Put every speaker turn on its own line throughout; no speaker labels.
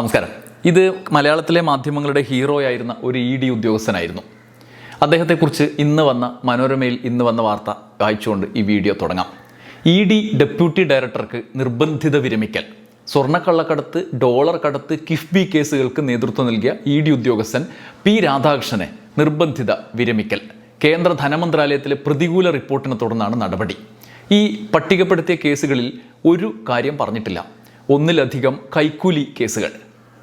നമസ്കാരം. ഇത് മലയാളത്തിലെ മാധ്യമങ്ങളുടെ ഹീറോ ആയിരുന്ന ഒരു ഇ ഡി ഉദ്യോഗസ്ഥനായിരുന്നു. അദ്ദേഹത്തെക്കുറിച്ച് ഇന്ന് വന്ന മനോരമയിൽ ഇന്ന് വന്ന വാർത്ത വായിച്ചുകൊണ്ട് ഈ വീഡിയോ തുടങ്ങാം. ഇ ഡി ഡെപ്യൂട്ടി ഡയറക്ടർക്ക് നിർബന്ധിത വിരമിക്കൽ. സ്വർണക്കള്ളക്കടത്ത് ഡോളർ കടത്ത് കിഫ്ബി കേസുകൾക്ക് നേതൃത്വം നൽകിയ ഇ ഡി ഉദ്യോഗസ്ഥൻ പി രാധാകൃഷ്ണനെ നിർബന്ധിത വിരമിക്കൽ. കേന്ദ്ര ധനമന്ത്രാലയത്തിലെ പ്രതികൂല റിപ്പോർട്ടിനെ തുടർന്നാണ് നടപടി. ഈ പട്ടികപ്പെടുത്തിയ കേസുകളിൽ ഒരു കാര്യം പറഞ്ഞിട്ടില്ല. ഒന്നിലധികം കൈക്കൂലി കേസുകൾ.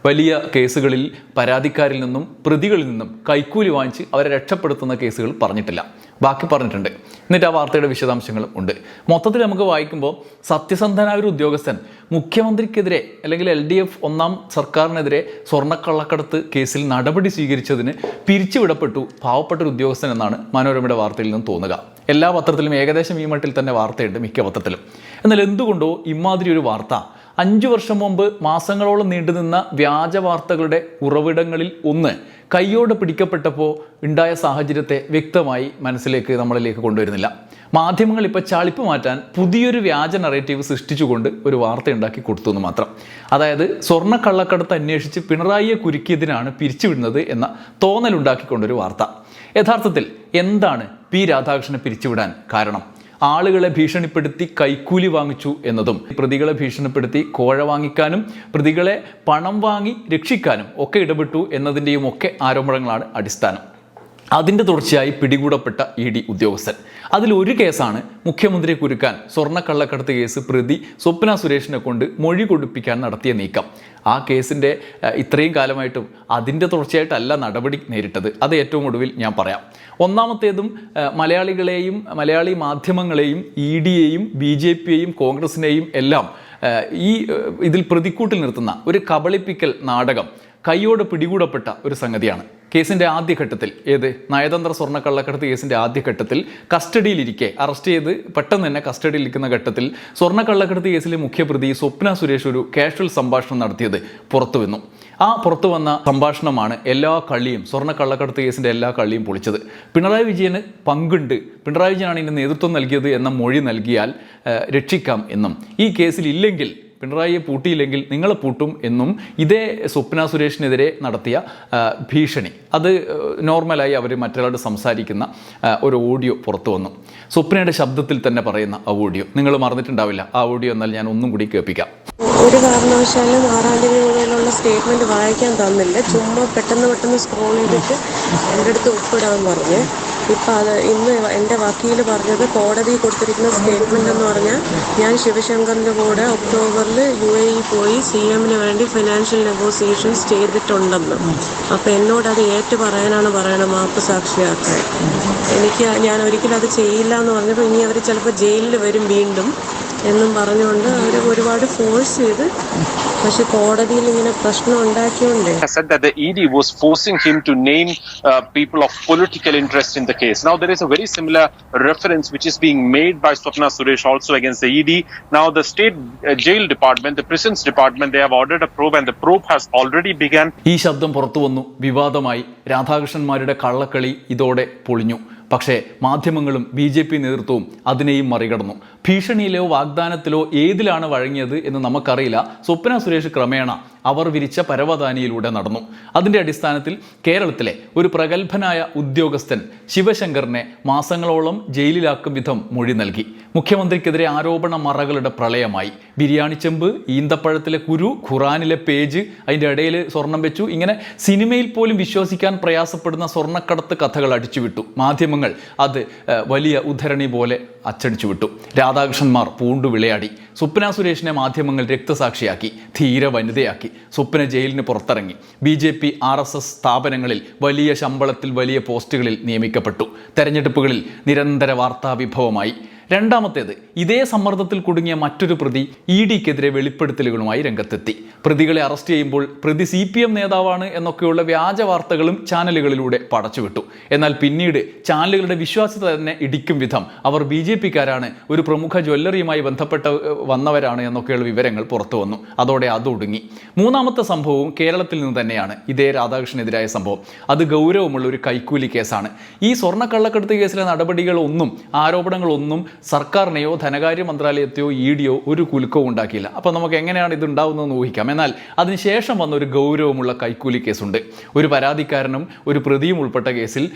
വലിയ കേസുകളിൽ പരാതിക്കാരിൽ നിന്നും പ്രതികളിൽ നിന്നും കൈക്കൂലി വാങ്ങിച്ച് അവരെ രക്ഷപ്പെടുത്തുന്ന കേസുകൾ പറഞ്ഞിട്ടില്ല. ബാക്കി പറഞ്ഞിട്ടുണ്ട്. എന്നിട്ട് ആ വാർത്തയുടെ വിശദാംശങ്ങളും ഉണ്ട്. മൊത്തത്തിൽ നമുക്ക് വായിക്കുമ്പോൾ സത്യസന്ധനായ ഒരു ഉദ്യോഗസ്ഥൻ മുഖ്യമന്ത്രിക്കെതിരെ അല്ലെങ്കിൽ എൽ ഡി എഫ് ഒന്നാം സർക്കാരിനെതിരെ സ്വർണക്കള്ളക്കടത്ത് കേസിൽ നടപടി സ്വീകരിച്ചതിന് പിരിച്ചുവിടപ്പെട്ടു പാവപ്പെട്ട ഒരു ഉദ്യോഗസ്ഥൻ എന്നാണ് മനോരമയുടെ വാർത്തയിൽ നിന്നും തോന്നുക. എല്ലാ പത്രത്തിലും ഏകദേശം ഈ മട്ടിൽ തന്നെ വാർത്തയുണ്ട് മിക്ക പത്രത്തിലും. എന്നാൽ എന്തുകൊണ്ടോ ഇമാതിരി ഒരു വാർത്ത അഞ്ചു വർഷം മുമ്പ് മാസങ്ങളോളം നീണ്ടുനിന്ന വ്യാജ വാർത്തകളുടെ ഉറവിടങ്ങളിൽ ഒന്ന് കയ്യോട് പിടിക്കപ്പെട്ടപ്പോൾ ഉണ്ടായ സാഹചര്യത്തെ വ്യക്തമായി മനസ്സിലേക്ക് നമ്മളിലേക്ക് കൊണ്ടുവരുന്നില്ല. മാധ്യമങ്ങൾ ഇപ്പോൾ ചളിപ്പ് മാറ്റാൻ പുതിയൊരു വ്യാജ നറേറ്റീവ് സൃഷ്ടിച്ചുകൊണ്ട് ഒരു വാർത്ത ഉണ്ടാക്കി കൊടുത്തു എന്ന് മാത്രം. അതായത് സ്വർണ കള്ളക്കടത്ത് അന്വേഷിച്ച് പിണറായിയെ കുരുക്കിയതിനാണ് പിരിച്ചുവിടുന്നത് എന്ന തോന്നലുണ്ടാക്കിക്കൊണ്ടൊരു വാർത്ത. യഥാർത്ഥത്തിൽ എന്താണ് പി രാധാകൃഷ്ണനെ പിരിച്ചുവിടാൻ കാരണം? ആളുകളെ ഭീഷണിപ്പെടുത്തി കൈക്കൂലി വാങ്ങിച്ചു എന്നതും പ്രതികളെ ഭീഷണിപ്പെടുത്തി കോഴ വാങ്ങിക്കാനും പ്രതികളെ പണം വാങ്ങി രക്ഷിക്കാനും ഒക്കെ ഇടപെട്ടു എന്നതിന്റെയും ഒക്കെ ആരോപണങ്ങളാണ് അടിസ്ഥാനം. അതിന്റെ തുടർച്ചയായി പിടികൂടപ്പെട്ട ഇ ഡി ഉദ്യോഗസ്ഥൻ. അതിലൊരു കേസാണ് മുഖ്യമന്ത്രിയെ കുരുക്കാൻ സ്വർണക്കള്ളക്കടത്ത് കേസ് പ്രതി സ്വപ്ന സുരേഷിനെ കൊണ്ട് മൊഴി കൊടുപ്പിക്കാൻ നടത്തിയ നീക്കം. ആ കേസിന്റെ ഇത്രയും കാലമായിട്ടും അതിന്റെ തുടർച്ചയായിട്ടല്ല നടപടി നേരിട്ടത്. അത് ഏറ്റവും ഒടുവിൽ ഞാൻ പറയാം. ഒന്നാമത്തേതും മലയാളികളെയും മലയാളി മാധ്യമങ്ങളെയും ഇ ഡിയെയും ബി ജെ പിയെയും കോൺഗ്രസിനെയും എല്ലാം ഈ ഇതിൽ പ്രതിക്കൂട്ടിൽ നിർത്തുന്ന ഒരു കബളിപ്പിക്കൽ നാടകം കൈയോടെ പിടികൂടപ്പെട്ട ഒരു സംഗതിയാണ്. കേസിന്റെ ആദ്യഘട്ടത്തിൽ ഏത്? നയതന്ത്ര സ്വർണ കള്ളക്കടത്ത് കേസിന്റെ ആദ്യഘട്ടത്തിൽ കസ്റ്റഡിയിലിരിക്കെ അറസ്റ്റ് ചെയ്ത് പെട്ടെന്ന് തന്നെ കസ്റ്റഡിയിലിരിക്കുന്ന ഘട്ടത്തിൽ സ്വർണ കള്ളക്കടത്ത് കേസിലെ മുഖ്യപ്രതി സ്വപ്ന സുരേഷ് ഒരു കാഷ്വൽ സംഭാഷണം നടത്തിയത് പുറത്തു വന്നു. ആ പുറത്തു വന്ന സംഭാഷണമാണ് എല്ലാ കള്ളിയും സ്വർണ കള്ളക്കടത്ത് കേസിന്റെ എല്ലാ കള്ളിയും പൊളിച്ചത്. പിണറായി വിജയന് പങ്കുണ്ട്. പിണറായി വിജയനാണ് ഇതിന് നേതൃത്വം നൽകിയത് എന്ന മൊഴി നൽകിയാൽ രക്ഷിക്കാം എന്നും. ഈ കേസിൽ ഇല്ലെങ്കിൽ പിണറായിയെ പൂട്ടിയില്ലെങ്കിൽ നിങ്ങൾ പൂട്ടും എന്നും ഇതേ സ്വപ്ന സുരേഷിനെതിരെ നടത്തിയ ഭീഷണി. അത് നോർമലായി അവർ മറ്റൊരാളോട് സംസാരിക്കുന്ന ഒരു ഓഡിയോ പുറത്തു വന്നു. സ്വപ്നയുടെ ശബ്ദത്തിൽ തന്നെ പറയുന്ന ആ ഓഡിയോ. നിങ്ങൾ മറന്നിട്ടുണ്ടാവില്ല. ആ ഓഡിയോ എന്നാൽ ഞാൻ ഒന്നും കൂടി കേൾപ്പിക്കാം.
ഒരു കാരണവശാലും ആറാം തീയതി മുതലുള്ള സ്റ്റേറ്റ്മെന്റ് വായിക്കാൻ തന്നില്ല. ചുമ്മാ പെട്ടെന്ന് പെട്ടെന്ന് സ്ക്രോൾ ചെയ്തിട്ട് എന്റെ അടുത്ത് ഒപ്പിടാൻ പറഞ്ഞ്. ഇപ്പം അത് ഇന്ന് എന്റെ വക്കീൽ പറഞ്ഞത് കോടതി കൊടുത്തിരിക്കുന്ന സ്റ്റേറ്റ്മെന്റ് എന്ന് പറഞ്ഞാൽ ഞാൻ ശിവശങ്കറിന്റെ കൂടെ ഒക്ടോബറിൽ യു എ ഇ പോയി സി എമ്മിന് വേണ്ടി ഫിനാൻഷ്യൽ നെഗോസിയേഷൻസ് ചെയ്തിട്ടുണ്ടെന്ന്. അപ്പോൾ എന്നോട് അത് ഏറ്റു പറയാനാണ് പറയണത് മാപ്പ് സാക്ഷിയാക്കാൻ. എനിക്ക് ഞാൻ ഒരിക്കലും അത് ചെയ്യില്ല എന്ന് പറഞ്ഞപ്പോൾ ഇനി അവർ ചിലപ്പോൾ ജയിലിൽ വരും വീണ്ടും എന്നും പറഞ്ഞുകൊണ്ട് അവർ ഒരുപാട് ഫോഴ്സ് ചെയ്ത് പക്ഷെ കോടതിയിൽ ഇങ്ങനെ പ്രശ്നം ഉണ്ടാക്കിയോണ്ട്.
Was forcing him to name people of political interest in the case now there is a very similar reference which is being made by Swapna Suresh also against the E now the state jail department prisons department they have ordered a proof and the proof has already began
ഈ ശബ്ദം പുറത്തു വന്നു. വിവാദമായി. രാധാകൃഷ്ണന്മാരുടെ കള്ളക്കളി ഇതോടെ പൊളിഞ്ഞു. പക്ഷേ മാധ്യമങ്ങളും ബി ജെ പി നേതൃത്വവും അതിനെയും മറികടന്നു. ഭീഷണിയിലോ വാഗ്ദാനത്തിലോ ഏതിലാണ് വഴങ്ങിയത് എന്ന് നമുക്കറിയില്ല. സ്വപ്ന സുരേഷ് ക്രമേണ അവർ വിരിച്ച പരവതാനിയിലൂടെ നടന്നു. അതിന്റെ അടിസ്ഥാനത്തിൽ കേരളത്തിലെ ഒരു പ്രഗത്ഭനായ ഉദ്യോഗസ്ഥൻ ശിവശങ്കറിനെ മാസങ്ങളോളം ജയിലിലാക്കും വിധം മൊഴി നൽകി. മുഖ്യമന്ത്രിക്കെതിരെ ആരോപണ മറകളുടെ പ്രളയമായി. ബിരിയാണി ചെമ്പ് ഈന്തപ്പഴത്തിലെ കുരു ഖുറാനിലെ പേജ് അതിന്റെ ഇടയിൽ സ്വർണം വെച്ചു. ഇങ്ങനെ സിനിമയിൽ പോലും വിശ്വസിക്കാൻ പ്രയാസപ്പെടുന്ന സ്വർണക്കടത്ത് കഥകൾ അടിച്ചുവിട്ടു. മാധ്യമങ്ങൾ അത് വലിയ ഉദ്ധരണി പോലെ അച്ചടിച്ചു വിട്ടു. രാധാകൃഷ്ണന്മാർ പൂണ്ടു വിളയാടി. സ്വപ്ന സുരേഷിനെ മാധ്യമങ്ങൾ രക്തസാക്ഷിയാക്കി ധീര വനിതയാക്കി. സ്വപ്ന ജയിലിന് പുറത്തിറങ്ങി. B J P R S S സ്ഥാപനങ്ങളിൽ വലിയ ശമ്പളത്തിൽ വലിയ പോസ്റ്റുകളിൽ നിയമിക്കപ്പെട്ടു. തെരഞ്ഞെടുപ്പുകളിൽ നിരന്തര വാർത്താവിഭവമായി. രണ്ടാമത്തേത് ഇതേ സമ്മർദ്ദത്തിൽ കുടുങ്ങിയ മറ്റൊരു പ്രതി ഇ ഡിക്കെതിരെ വെളിപ്പെടുത്തലുകളുമായി രംഗത്തെത്തി. പ്രതികളെ അറസ്റ്റ് ചെയ്യുമ്പോൾ പ്രതി സി പി എം നേതാവാണ് എന്നൊക്കെയുള്ള വ്യാജ വാർത്തകളും ചാനലുകളിലൂടെ പടച്ചുവിട്ടു. എന്നാൽ പിന്നീട് ചാനലുകളുടെ വിശ്വാസ്യത തന്നെ ഇടിക്കും വിധം അവർ ബി ജെ പിക്കാരാണ് ഒരു പ്രമുഖ ജ്വല്ലറിയുമായി ബന്ധപ്പെട്ട വന്നവരാണ് എന്നൊക്കെയുള്ള വിവരങ്ങൾ പുറത്തു വന്നു. അതോടെ അത് ഒടുങ്ങി. മൂന്നാമത്തെ സംഭവവും കേരളത്തിൽ നിന്ന് തന്നെയാണ്. ഇതേ രാധാകൃഷ്ണനെതിരായ സംഭവം. അത് ഗൗരവമുള്ള ഒരു കൈക്കൂലി കേസാണ്. ഈ സ്വർണക്കള്ളക്കടത്ത് കേസിലെ നടപടികളൊന്നും ആരോപണങ്ങളൊന്നും സർക്കാരിനെയോ ധനകാര്യ മന്ത്രാലയത്തെയോ ഇ ഡിയോ ഒരു കുലുക്കവും ഉണ്ടാക്കിയില്ല. അപ്പോൾ നമുക്ക് എങ്ങനെയാണ് ഇത് ഉണ്ടാവുന്നതെന്ന് ഊഹിക്കാം. എന്നാൽ അതിനുശേഷം വന്ന ഒരു ഗൗരവമുള്ള കൈക്കൂലി കേസുണ്ട്. ഒരു പരാതിക്കാരനും ഒരു പ്രതിയും ഉൾപ്പെട്ട കേസിൽ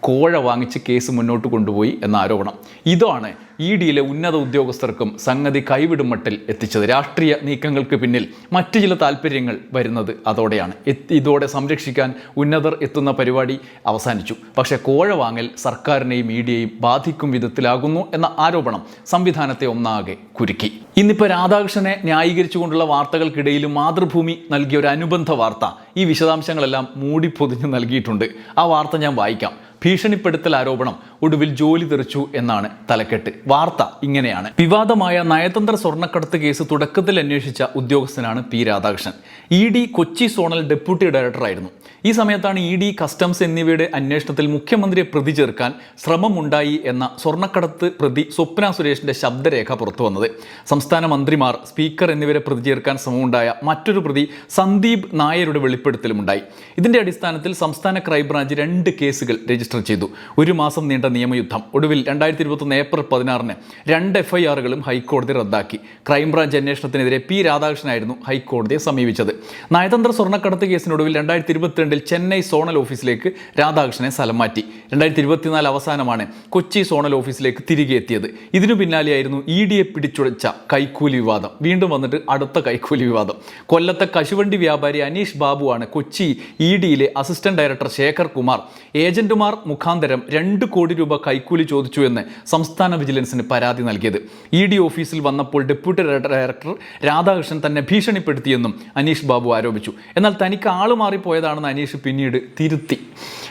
കോഴ വാങ്ങിച്ച് കേസ് മുന്നോട്ട് കൊണ്ടുപോയി എന്ന ആരോപണം. ഇതാണ് ഇ ഡിയിലെ ഉന്നത ഉദ്യോഗസ്ഥർക്കും സംഗതി കൈവിടും മട്ടിൽ എത്തിച്ചത്. രാഷ്ട്രീയ നീക്കങ്ങൾക്ക് പിന്നിൽ മറ്റു ചില താല്പര്യങ്ങൾ വരുന്നത് അതോടെയാണ്. ഇതോടെ സംരക്ഷിക്കാൻ ഉന്നതർ എത്തുന്ന പരിപാടി അവസാനിച്ചു. പക്ഷേ കോഴ വാങ്ങൽ സർക്കാരിനെയും ഡിയെയും ബാധിക്കും വിധത്തിലാകുന്നു എന്ന ആരോപണം സംവിധാനത്തെ ഒന്നാകെ കുരുക്കി. ഇന്നിപ്പോൾ രാധാകൃഷ്ണനെ ന്യായീകരിച്ചുകൊണ്ടുള്ള വാർത്തകൾക്കിടയിലും മാതൃഭൂമി നൽകിയ ഒരു അനുബന്ധ വാർത്ത ഈ വിശദാംശങ്ങളെല്ലാം മൂടിപ്പൊതിഞ്ഞ് നൽകിയിട്ടുണ്ട്. ആ വാർത്ത ഞാൻ വായിക്കാം. ഭീഷണിപ്പെടുത്തൽ ആരോപണം ഒടുവിൽ ജോലി തെറിച്ചു എന്നാണ് തലക്കെട്ട്. വാർത്ത ഇങ്ങനെയാണ്. വിവാദമായ നയതന്ത്ര സ്വർണക്കടത്ത് കേസ് തുടക്കത്തിൽ അന്വേഷിച്ച ഉദ്യോഗസ്ഥനാണ് P Radhakrishnan. E D Kochi zonal deputy ഡയറക്ടറായിരുന്നു. ഈ സമയത്താണ് ഇ ഡി കസ്റ്റംസ് എന്നിവയുടെ അന്വേഷണത്തിൽ മുഖ്യമന്ത്രിയെ പ്രതി ചേർക്കാൻ ശ്രമമുണ്ടായി എന്ന സ്വർണക്കടത്ത് പ്രതി സ്വപ്ന സുരേഷിന്റെ ശബ്ദരേഖ പുറത്തു വന്നത് സംസ്ഥാന മന്ത്രിമാർ സ്പീക്കർ എന്നിവരെ പ്രതി ചേർക്കാൻ ശ്രമമുണ്ടായ മറ്റൊരു പ്രതി സന്ദീപ് നായരുടെ വെളിപ്പെടുത്തലുമുണ്ടായി. ഇതിന്റെ അടിസ്ഥാനത്തിൽ സംസ്ഥാന ക്രൈംബ്രാഞ്ച് രണ്ട് കേസുകൾ രജിസ്റ്റർ ചെയ്തു. ഒരു മാസം നീണ്ട നിയമയുദ്ധം. ഒടുവിൽ രണ്ടായിരത്തി ഇരുപത്തൊന്ന് ഏപ്രിൽ പതിനാറിന് രണ്ട് എഫ് ഐ ആറുകളും ഹൈക്കോടതി റദ്ദാക്കി. ക്രൈംബ്രാഞ്ച് അന്വേഷണത്തിനെതിരെ പി രാധാകൃഷ്ണനായിരുന്നു ഹൈക്കോടതിയെ സമീപിച്ചത്. നയതന്ത്ര സ്വർണക്കടത്ത് കേസിനൊടുവിൽ രണ്ടായിരത്തി ഇരുപത്തിരണ്ടിൽ ചെന്നൈ സോണൽ ഓഫീസിലേക്ക് രാധാകൃഷ്ണനെ സ്ഥലം മാറ്റി. രണ്ടായിരത്തി ഇരുപത്തിനാല് അവസാനമാണ് കൊച്ചി സോണൽ ഓഫീസിലേക്ക് തിരികെ എത്തിയത്. ഇതിനു പിന്നാലെയായിരുന്നു ഇ ഡിയെ പിടിച്ചുടച്ച കൈക്കൂലി വിവാദം. വീണ്ടും വന്നിട്ട് അടുത്ത കൈക്കൂലി വിവാദം. കൊല്ലത്തെ കശുവണ്ടി വ്യാപാരി അനീഷ് ബാബുവാണ് കൊച്ചി ഇ ഡിയിലെ അസിസ്റ്റന്റ് ഡയറക്ടർ ശേഖർ കുമാർ. ഏജന്റുമാർ മുഖാന്തരം രണ്ട് കോടി രൂപ കൈക്കൂലി ചോദിച്ചു എന്ന് സംസ്ഥാന വിജിലൻസിന് പരാതി നൽകിയത്. ഇ ഡി ഓഫീസിൽ വന്നപ്പോൾ ഡെപ്യൂട്ടി ഡയറക്ടർ രാധാകൃഷ്ണൻ തന്നെ ഭീഷണിപ്പെടുത്തിയെന്നും അനീഷ് ബാബു ആരോപിച്ചു. എന്നാൽ തനിക്ക് ആൾ മാറിപ്പോയതാണെന്ന് അനീഷ് പിന്നീട് തിരുത്തി.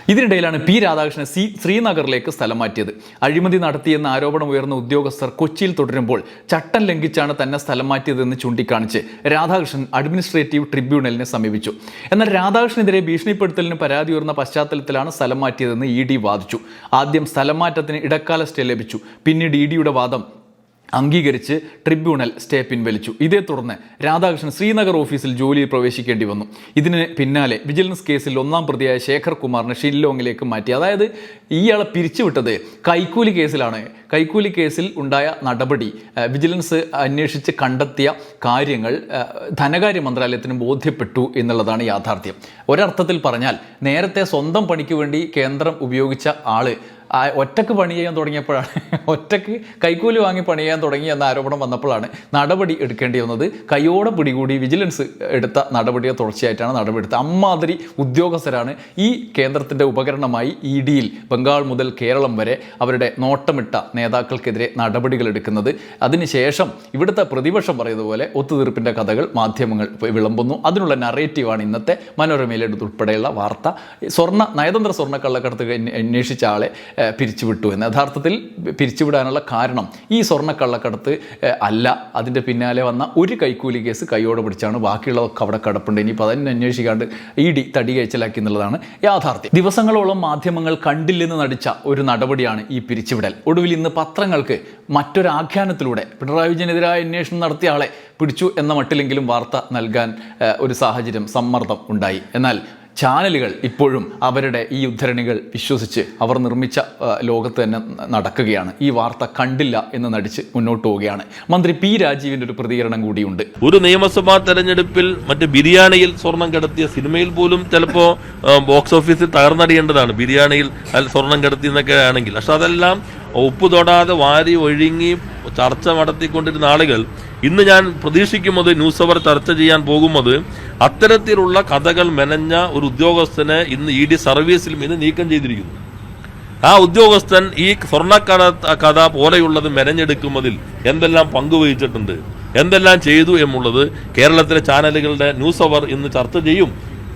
ഇതിനിടയിലാണ് പി രാധാകൃഷ്ണൻ സി ശ്രീനഗറിലേക്ക് സ്ഥലം മാറ്റിയത്. അഴിമതി നടത്തിയെന്ന ആരോപണം ഉയർന്ന ഉദ്യോഗസ്ഥർ കൊച്ചിയിൽ തുടരുമ്പോൾ ചട്ടം ലംഘിച്ചാണ് തന്നെ സ്ഥലം മാറ്റിയതെന്ന് ചൂണ്ടിക്കാണിച്ച് രാധാകൃഷ്ണൻ അഡ്മിനിസ്ട്രേറ്റീവ് ട്രിബ്യൂണലിനെ സമീപിച്ചു. എന്നാൽ രാധാകൃഷ്ണനെതിരെ ഭീഷണിപ്പെടുത്തലിന് പരാതി ഉയർന്ന പശ്ചാത്തലത്തിലാണ് സ്ഥലം മാറ്റിയതെന്ന് ഇ ഡി വാദിച്ചു. ആദ്യം സ്ഥലം മാറ്റത്തിന് ഇടക്കാല സ്റ്റേ ലഭിച്ചു. പിന്നീട് ഇ ഡിയുടെ വാദം അംഗീകരിച്ച് ട്രിബ്യൂണൽ സ്റ്റേ പിൻവലിച്ചു ഇതേ തുടർന്ന് രാധാകൃഷ്ണൻ ശ്രീനഗർ ഓഫീസിൽ ജോലിയിൽ പ്രവേശിക്കേണ്ടി വന്നു. ഇതിന് പിന്നാലെ വിജിലൻസ് കേസിൽ ഒന്നാം പ്രതിയായ ശേഖർ കുമാറിനെ ഷില്ലോങ്ങിലേക്ക് മാറ്റി. അതായത് ഇയാളെ പിരിച്ചുവിട്ടത് കൈക്കൂലി കേസിലാണ്. കൈക്കൂലി കേസിൽ ഉണ്ടായ നടപടി വിജിലൻസ് അന്വേഷിച്ച് കണ്ടെത്തിയ കാര്യങ്ങൾ ധനകാര്യ മന്ത്രാലയത്തിന് ബോധ്യപ്പെട്ടു എന്നുള്ളതാണ് യാഥാർത്ഥ്യം. ഒരർത്ഥത്തിൽ പറഞ്ഞാൽ നേരത്തെ സ്വന്തം പണിക്ക് വേണ്ടി കേന്ദ്രം ഉപയോഗിച്ച ആൾ ആ ഒറ്റയ്ക്ക് പണി ചെയ്യാൻ തുടങ്ങിയപ്പോഴാണ്. ഒറ്റയ്ക്ക് കൈക്കൂലി വാങ്ങി പണി ചെയ്യാൻ തുടങ്ങി എന്ന ആരോപണം വന്നപ്പോഴാണ് നടപടി എടുക്കേണ്ടി വന്നത്. കൈയോടെ പിടികൂടി വിജിലൻസ് എടുത്ത നടപടിയെ തുടർച്ചയായിട്ടാണ് നടപടി എടുത്തത് അമ്മാതിരി ഉദ്യോഗസ്ഥരാണ് ഈ കേന്ദ്രത്തിന്റെ ഉപകരണമായി ഇ ഡിയിൽ ബംഗാൾ മുതൽ കേരളം വരെ അവരുടെ നോട്ടമിട്ട നേതാക്കൾക്കെതിരെ നടപടികൾ എടുക്കുന്നത്. അതിനുശേഷം ഇവിടുത്തെ പ്രതിപക്ഷം പറയുന്നത് പോലെ ഒത്തുതീർപ്പിന്റെ കഥകൾ മാധ്യമങ്ങൾ വിളമ്പുന്നു. അതിനുള്ള നറേറ്റീവാണ് ഇന്നത്തെ മനോരമയിലെടുത്തുൾപ്പെടെയുള്ള വാർത്ത. സ്വർണ നയതന്ത്ര സ്വർണ കള്ളക്കടത്ത് അന്വേ- അന്വേഷിച്ച ആളെ പിരിച്ചുവിട്ടു എന്ന്. യഥാർത്ഥത്തിൽ പിരിച്ചുവിടാനുള്ള കാരണം ഈ സ്വർണക്കള്ളക്കടത്ത് അല്ല. അതിന്റെ പിന്നാലെ വന്ന ഒരു കൈക്കൂലി കേസ് കൈയോടെ പിടിച്ചാണ്. ബാക്കിയുള്ളതൊക്കെ അവിടെ കിടപ്പുണ്ട്. ഇനിയിപ്പോൾ അതന്നെ അന്വേഷിക്കാണ്ട് ഇ ഡി തടി കയച്ചലാക്കി എന്നുള്ളതാണ് യാഥാർത്ഥ്യം. ദിവസങ്ങളോളം മാധ്യമങ്ങൾ കണ്ടില്ലെന്ന് നടിച്ച ഒരു നടപടിയാണ് ഈ പിരിച്ചുവിടൽ. ഒടുവിൽ ഇന്ന് പത്രങ്ങൾക്ക് മറ്റൊരാഖ്യാനത്തിലൂടെ പിണറായി വിജയനെതിരായ അന്വേഷണം നടത്തിയ ആളെ പിടിച്ചു എന്ന മട്ടിലെങ്കിലും വാർത്ത നൽകാൻ ഒരു സാഹചര്യം സമ്മർദ്ദം ഉണ്ടായി. എന്നാൽ ചാനലുകൾ ഇപ്പോഴും അവരുടെ ഈ ഉദ്ധരണികൾ വിശ്വസിച്ച് അവർ നിർമ്മിച്ച ലോകത്ത് തന്നെ നടക്കുകയാണ്. ഈ വാർത്ത കണ്ടില്ല എന്ന് നടിച്ച് മുന്നോട്ട് പോവുകയാണ്. മന്ത്രി പി രാജീവിന്റെ ഒരു പ്രതികരണം കൂടിയുണ്ട്.
ഒരു നിയമസഭാ തെരഞ്ഞെടുപ്പിൽ മറ്റ് ബിരിയാണിയിൽ സ്വർണം കടത്തിയ സിനിമയിൽ പോലും ചിലപ്പോ ബോക്സ് ഓഫീസിൽ തകർന്നടിയേണ്ടതാണ്. ബിരിയാണിയിൽ സ്വർണം കടത്തി എന്നൊക്കെ ആണെങ്കിൽ. പക്ഷെ അതെല്ലാം ഉപ്പ് തൊടാതെ വാരി ഒഴുങ്ങി ചർച്ച നടത്തിക്കൊണ്ടിരുന്ന ആളുകൾ ഇന്ന് ഞാൻ പ്രതീക്ഷിക്കുന്നത് ന്യൂസ് അവർ ചർച്ച ചെയ്യാൻ പോകുന്നത് അത്തരത്തിലുള്ള കഥകൾ മെനഞ്ഞ ഒരു ഉദ്യോഗസ്ഥനെ ഇന്ന് ഇ ഡി സർവീസിൽ നിന്ന് നീക്കം ചെയ്തിരിക്കുന്നു. ആ ഉദ്യോഗസ്ഥൻ ഈ സ്വർണക്കട കഥ പോലെയുള്ളത് മെനഞ്ഞെടുക്കുന്നതിൽ എന്തെല്ലാം പങ്കുവഹിച്ചിട്ടുണ്ട് എന്തെല്ലാം ചെയ്തു എന്നുള്ളത് കേരളത്തിലെ ചാനലുകളുടെ ന്യൂസ് അവർ ഇന്ന് ചർച്ച ചെയ്യും.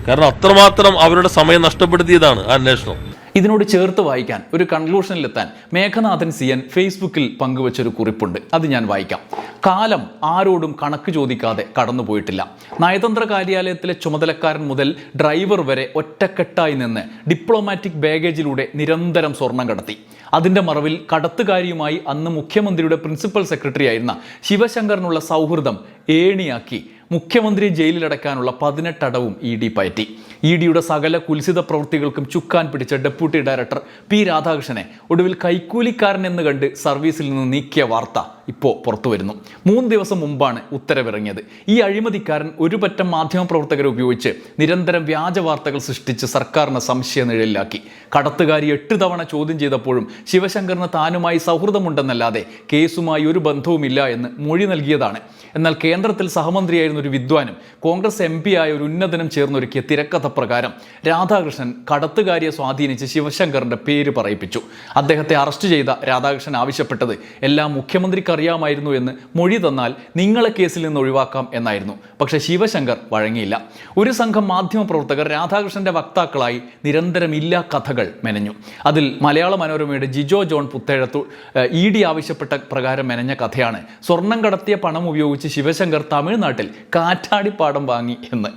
കാരണം അത്രമാത്രം അവരുടെ സമയം നഷ്ടപ്പെടുത്തിയതാണ് അന്വേഷണം.
ഇതിനോട് ചേർത്ത് വായിക്കാൻ ഒരു കൺക്ലൂഷനിലെത്താൻ മേഘനാഥൻ സി എൻ ഫേസ്ബുക്കിൽ പങ്കുവച്ചൊരു കുറിപ്പുണ്ട്. അത് ഞാൻ വായിക്കാം. കാലം ആരോടും കണക്ക് ചോദിക്കാതെ കടന്നുപോയിട്ടില്ല നയതന്ത്ര കാര്യാലയത്തിലെ ചുമതലക്കാരൻ മുതൽ ഡ്രൈവർ വരെ ഒറ്റക്കെട്ടായി നിന്ന് ഡിപ്ലോമാറ്റിക് ബാഗേജിലൂടെ നിരന്തരം സ്വർണം കടത്തി. അതിന്റെ മറവിൽ കടത്തുകാരിയുമായി അന്ന് മുഖ്യമന്ത്രിയുടെ പ്രിൻസിപ്പൽ സെക്രട്ടറി ആയിരുന്ന ശിവശങ്കറിനുള്ള സൗഹൃദം ഏണിയാക്കി മുഖ്യമന്ത്രി ജയിലിലടക്കാനുള്ള പതിനെട്ടടവും ഇ ഡി പയറ്റി. ഇ ഡിയുടെ സകല കുൽസിത പ്രവൃത്തികൾക്കും ചുക്കാൻ പിടിച്ച ഡെപ്യൂട്ടി ഡയറക്ടർ പി രാധാകൃഷ്ണനെ ഒടുവിൽ കൈക്കൂലിക്കാരൻ എന്ന് കണ്ട് സർവീസിൽ നിന്ന് നീക്കിയ വാർത്ത. ഇപ്പോൾ പുറത്തു വരുന്നു. മൂന്ന് ദിവസം മുമ്പാണ് ഉത്തരവിറങ്ങിയത്. ഈ അഴിമതിക്കാരൻ ഒരു പറ്റം മാധ്യമപ്രവർത്തകരെ ഉപയോഗിച്ച് നിരന്തരം വ്യാജ വാർത്തകൾ സൃഷ്ടിച്ച് സർക്കാരിനെ സംശയ നിഴലിലാക്കി. കടത്തുകാരി എട്ട് തവണ ചോദ്യം ചെയ്തപ്പോഴും ശിവശങ്കറിന് താനുമായി സൗഹൃദമുണ്ടെന്നല്ലാതെ കേസുമായി ഒരു ബന്ധവുമില്ല എന്ന് മൊഴി നൽകിയതാണ്. എന്നാൽ കേന്ദ്രത്തിൽ സഹമന്ത്രിയായിരുന്ന ഒരു വിദ്വാനും കോൺഗ്രസ് എം ആയ ഒരു ഉന്നതനും ചേർന്നൊരുക്കിയ തിരക്കഥ പ്രകാരം രാധാകൃഷ്ണൻ കടത്തുകാരിയെ സ്വാധീനിച്ച് ശിവശങ്കറിന്റെ പേര് പറയിപ്പിച്ചു. അദ്ദേഹത്തെ അറസ്റ്റ് ചെയ്ത രാധാകൃഷ്ണൻ ആവശ്യപ്പെട്ടത് എല്ലാ മുഖ്യമന്ത്രിക്ക് അറിയാമായിരുന്നു എന്ന് മൊഴി തന്നാൽ നിങ്ങളെ കേസിൽ നിന്ന് ഒഴിവാക്കാം എന്നായിരുന്നു. പക്ഷേ ശിവശങ്കർ വഴങ്ങിയില്ല. ഒരു സംഘം മാധ്യമപ്രവർത്തകർ രാധാകൃഷ്ണന്റെ വക്താക്കളായി നിരന്തരം ഇല്ലാ കഥകൾ മെനഞ്ഞു. അതിൽ മലയാള മനോരമയുടെ Jijo John Puthezhathu E D ആവശ്യപ്പെട്ട പ്രകാരം മെനഞ്ഞ കഥയാണ്. സ്വർണം കടത്തിയ പണം ഉപയോഗിച്ച് ശിവശങ്കർ തമിഴ്നാട്ടിൽ കാറ്റാടിപ്പാടം വാങ്ങി എന്ന്.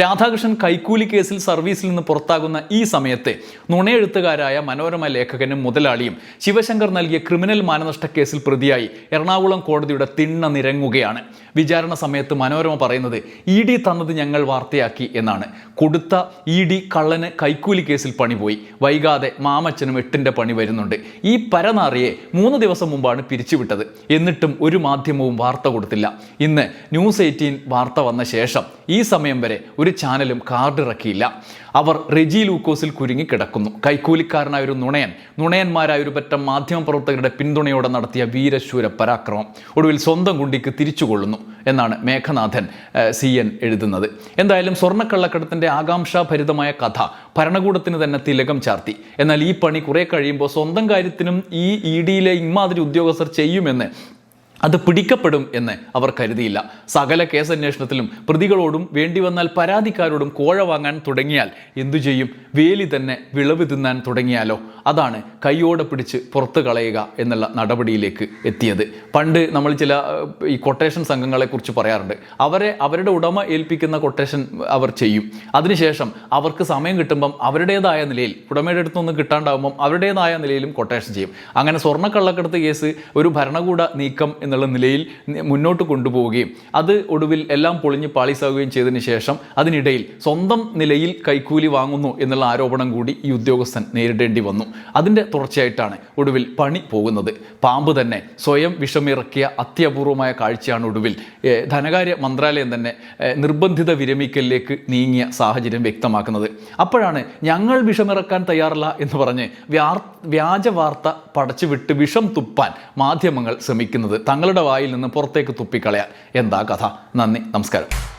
രാധാകൃഷ്ണൻ കൈക്കൂലി കേസിൽ സർവീസിൽ നിന്ന് പുറത്താകുന്ന ഈ സമയത്തെ നുണയെഴുത്തുകാരായ മനോരമ ലേഖകനും മുതലാളിയും ശിവശങ്കർ നൽകിയ ക്രിമിനൽ മാനനഷ്ട കേസിൽ പ്രതിയായി എറണാകുളം കോടതിയുടെ തിണ്ണ നിരങ്ങുകയാണ്. വിചാരണ സമയത്ത് മനോരമ പറയുന്നത് ഇ ഡി തന്നത് ഞങ്ങൾ വാർത്തയാക്കി എന്നാണ്. കൊടുത്ത ഇ ഡി കള്ളന് കൈക്കൂലി കേസിൽ പണി പോയി. വൈകാതെ മാമച്ചനും എട്ടിന്റെ പണി വരുന്നുണ്ട്. ഈ പരനാറിയെ മൂന്ന് ദിവസം മുമ്പാണ് പിരിച്ചുവിട്ടത്. എന്നിട്ടും ഒരു മാധ്യമവും വാർത്ത കൊടുത്തില്ല. ഇന്ന് ന്യൂസ് എയ്റ്റീൻ വാർത്ത വന്ന ശേഷം ഈ സമയം വരെ ഒരു ചാനലും കാർഡ് ഇറക്കിയില്ല അവർ റെജി ലൂക്കോസിൽ കുരുങ്ങിക്കിടക്കുന്നു കൈക്കൂലിക്കാരനായ ഒരു നുണയൻ നുണയന്മാരായ ഒരു പറ്റം മാധ്യമപ്രവർത്തകരുടെ പിന്തുണയോടെ നടത്തിയ വീരശൂര പരാക്രമം ഒടുവിൽ സ്വന്തം കുണ്ടിക്ക് തിരിച്ചുകൊള്ളുന്നു എന്നാണ് മേഘനാഥൻ സി എൻ എഴുതുന്നത്. എന്തായാലും സ്വർണക്കള്ളക്കടത്തിന്റെ ആകാംക്ഷാഭരിതമായ കഥ ഭരണകൂടത്തിന് തന്നെ തിലകം ചാർത്തി. എന്നാൽ ഈ പണി കുറെ കഴിയുമ്പോൾ സ്വന്തം കാര്യത്തിനും ഈ ഇ ഡിയിലെ ഇമാതിരി ഉദ്യോഗസ്ഥർ ചെയ്യുമെന്ന് അത് പിടിക്കപ്പെടും എന്ന് അവർ കരുതിയില്ല. സകല കേസന്വേഷണത്തിലും പ്രതികളോടും വേണ്ടി വന്നാൽ പരാതിക്കാരോടും കോഴ വാങ്ങാൻ തുടങ്ങിയാൽ എന്തു ചെയ്യും? വേലി തന്നെ വിളവ് തിന്നാൻ തുടങ്ങിയാലോ? അതാണ് കൈയോടെ പിടിച്ച് പുറത്തു കളയുക എന്നുള്ള നടപടിയിലേക്ക് എത്തിയത്. പണ്ട് നമ്മൾ ചില ഈ കൊട്ടേഷൻ സംഘങ്ങളെ കുറിച്ച് പറയാറുണ്ട്. അവരെ അവരുടെ ഉടമ ഏൽപ്പിക്കുന്ന കൊട്ടേഷൻ അവർ ചെയ്യും. അതിനുശേഷം അവർക്ക് സമയം കിട്ടുമ്പം അവരുടേതായ നിലയിൽ ഉടമയുടെ അടുത്തൊന്നും കിട്ടാണ്ടാവുമ്പം അവരുടേതായ നിലയിലും കൊട്ടേഷൻ ചെയ്യും. അങ്ങനെ സ്വർണക്കള്ളക്കടത്ത് കേസ് ഒരു ഭരണകൂട നീക്കം എന്നുള്ള നിലയിൽ മുന്നോട്ട് കൊണ്ടുപോവുകയും അത് ഒടുവിൽ എല്ലാം പൊളിഞ്ഞ് പാളിസാവുകയും ചെയ്തതിന് ശേഷം അതിനിടയിൽ സ്വന്തം നിലയിൽ കൈക്കൂലി വാങ്ങുന്നു എന്നുള്ള ആരോപണം കൂടി ഈ ഉദ്യോഗസ്ഥൻ നേരിടേണ്ടി വന്നു. അതിന്റെ തുടർച്ചയായിട്ടാണ് ഒടുവിൽ പണി പോകുന്നത്. പാമ്പ് തന്നെ സ്വയം വിഷമിറക്കിയ അത്യപൂർവമായ കാഴ്ചയാണ് ഒടുവിൽ ധനകാര്യ മന്ത്രാലയം തന്നെ നിർബന്ധിത വിരമിക്കലിലേക്ക് നീങ്ങിയ സാഹചര്യം വ്യക്തമാക്കുന്നത്. അപ്പോഴാണ് ഞങ്ങൾ വിഷമിറക്കാൻ തയ്യാറല്ല എന്ന് പറഞ്ഞ് വ്യാജ വാർത്ത പടച്ചുവിട്ട് വിഷം തുപ്പാൻ മാധ്യമങ്ങൾ ശ്രമിക്കുന്നത്. തങ്ങളുടെ വായിൽ നിന്ന് പുറത്തേക്ക് തുപ്പിക്കളയാൻ. എന്താ കഥ? നന്ദി. നമസ്കാരം.